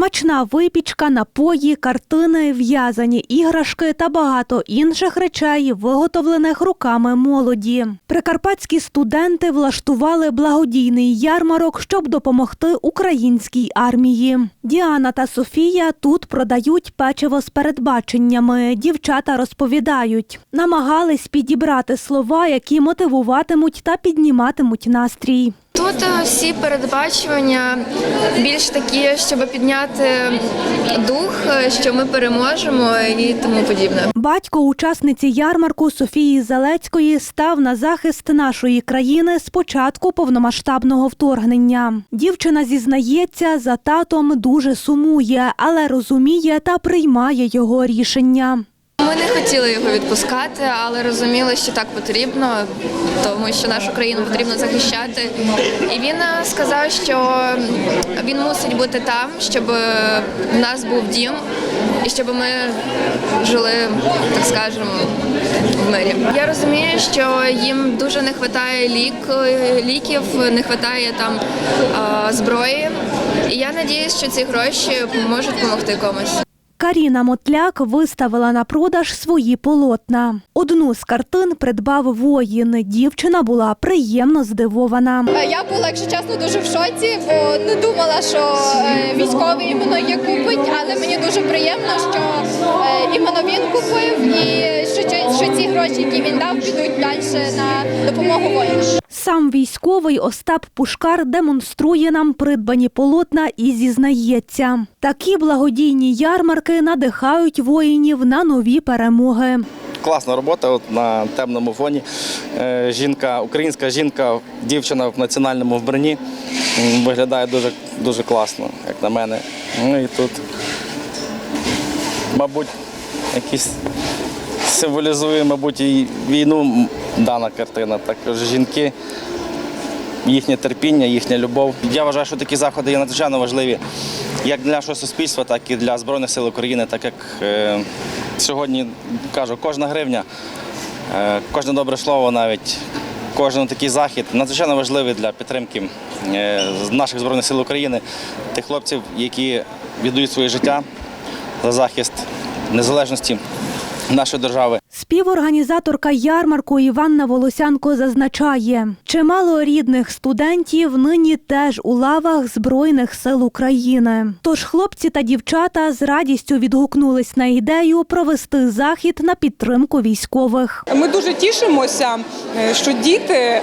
Смачна випічка, напої, картини, в'язані іграшки та багато інших речей, виготовлених руками молоді. Прикарпатські студенти влаштували благодійний ярмарок, щоб допомогти українській армії. Діана та Софія тут продають печиво з передбаченнями. Дівчата розповідають, намагались підібрати слова, які мотивуватимуть та підніматимуть настрій. Тут е, всі передбачування більш такі, щоб підняти дух, е, що ми переможемо і тому подібне. Батько учасниці ярмарку Софії Залецької став на захист нашої країни з початку повномасштабного вторгнення. Дівчина зізнається, за татом дуже сумує, але розуміє та приймає його рішення. Ми не хотіли його відпускати, але розуміли, що так потрібно, тому що нашу країну потрібно захищати. І він е, сказав, що він мусить бути там, щоб е, в нас був дім і щоб ми жили, так скажемо, в мирі. Я розумію, що їм дуже не вистачає лік, ліків, не вистачає там е, зброї. І я сподіваюся, що ці гроші можуть допомогти комусь. Каріна Мотляк виставила на продаж свої полотна. Одну з картин придбав воїн. Дівчина була приємно здивована. Е, Я була, якщо чесно, дуже в шоці, бо не думала, що е, військовий іменно є купить, але мені дуже приємно, що е, іменно він купив і що, ці- гроші, які він дав, підуть далі на допомогу воїнам. Сам військовий Остап Пушкар демонструє нам придбані полотна і зізнається. Такі благодійні ярмарки надихають воїнів на нові перемоги. Класна робота от на темному фоні. Е, Жінка, українська жінка, дівчина в національному вбранні виглядає дуже, дуже класно, як на мене. Ну і тут, мабуть, якісь символізує, мабуть, і війну дана картина. Також жінки, їхнє терпіння, їхня любов. Я вважаю, що такі заходи є надзвичайно важливі як для нашого суспільства, так і для Збройних сил України, так як е, сьогодні кажу, кожна гривня, е, кожне добре слово навіть. Кожен такий захід надзвичайно важливий для підтримки е, наших збройних сил України, тих хлопців, які віддають своє життя за захист незалежності нашої держави. Співорганізаторка ярмарку Іванна Волосянко зазначає, чимало рідних студентів нині теж у лавах Збройних сил України. Тож хлопці та дівчата з радістю відгукнулись на ідею провести захід на підтримку військових. Ми дуже тішимося, е, що діти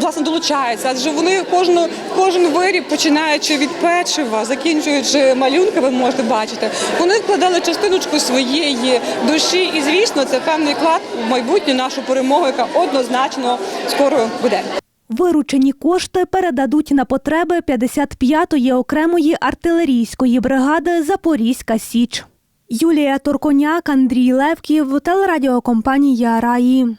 власне долучаються, адже вони кожну кожен виріб, починаючи від печива, закінчуючи малюнки, ви можете бачити. Вони вкладали частиночку своєї душі, і звісно, це певний вклад в майбутню нашу перемогу, яка однозначно скоро буде. Виручені кошти передадуть на потреби 55-ї окремої артилерійської бригади Запорізька Січ. Юлія Торконяк, Андрій Левків, телерадіокомпанія Раї.